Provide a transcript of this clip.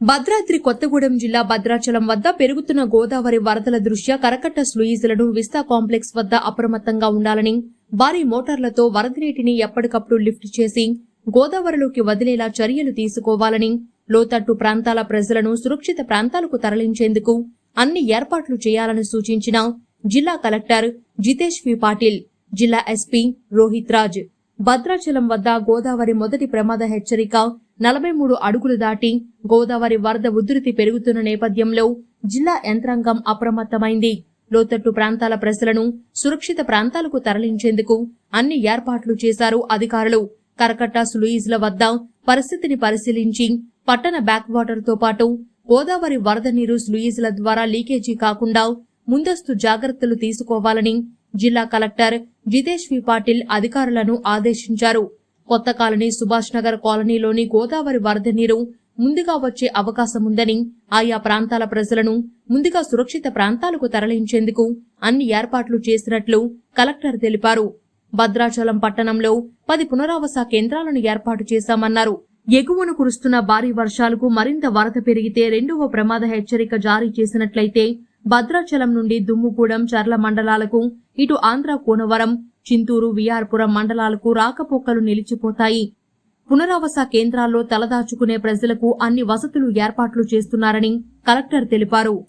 భద్రాద్రి కొత్తగూడెం జిల్లా భద్రాచలం వద్ద పెరుగుతున్న గోదావరి వరదల దృష్ట్యా కరకట్ట స్లూయిజులను విస్తా కాంప్లెక్స్ వద్ద అప్రమత్తంగా ఉండాలని భారీ మోటార్లతో వరద నీటిని ఎప్పటికప్పుడు లిఫ్ట్ చేసి గోదావరిలోకి వదిలేలా చర్యలు తీసుకోవాలని లోతట్టు ప్రాంతాల ప్రజలను సురక్షిత ప్రాంతాలకు తరలించేందుకు అన్ని ఏర్పాట్లు చేయాలని సూచించిన జిల్లా కలెక్టర్ జితేష్ వి పాటిల్ జిల్లా ఎస్పీ రోహిత్ రాజ్. భద్రాచలం వద్ద గోదావరి మొదటి ప్రమాద హెచ్చరిక నలభై మూడు అడుగులు దాటి గోదావరి వరద ఉధృతి పెరుగుతున్న నేపథ్యంలో జిల్లా యంత్రాంగం అప్రమత్తమైంది. లోతట్టు ప్రాంతాల ప్రజలను సురక్షిత ప్రాంతాలకు తరలించేందుకు అన్ని ఏర్పాట్లు చేశారు అధికారులు. కరకట్ట సులూయిజ్ల వద్ద పరిస్థితిని పరిశీలించి పట్టణ బ్యాక్ వాటర్తో పాటు గోదావరి వరద నీరు స్లూయిజ్ల ద్వారా లీకేజీ కాకుండా ముందస్తు జాగ్రత్తలు తీసుకోవాలని జిల్లా కలెక్టర్ జితేష్ వి పాటిల్ అధికారులను ఆదేశించారు. కొత్త కాలనీ సుభాష్ నగర్ కాలనీలోని గోదావరి వరద నీరు ముందుగా వచ్చే అవకాశముందని ఆయా ప్రాంతాల ప్రజలను ముందుగా సురక్షిత ప్రాంతాలకు తరలించేందుకు అన్ని ఏర్పాట్లు చేసినట్లు కలెక్టర్ తెలిపారు. భద్రాచలం పట్టణంలో పది పునరావాస కేంద్రాలను ఏర్పాటు చేశామన్నారు. ఎగువను కురుస్తున్న భారీ వర్షాలకు మరింత వరద పెరిగితే రెండవ ప్రమాద హెచ్చరిక జారీ చేసినట్లయితే భద్రాచలం నుండి దుమ్ముగూడెం చర్ల మండలాలకు ఇటు ఆంధ్ర కోనవరం చింతూరు విఆర్పురం మండలాలకు రాకపోకలు నిలిచిపోతాయి. పునరావాస కేంద్రాల్లో తలదాచుకునే ప్రజలకు అన్ని వసతులు ఏర్పాట్లు చేస్తున్నారని కలెక్టర్ తెలిపారు.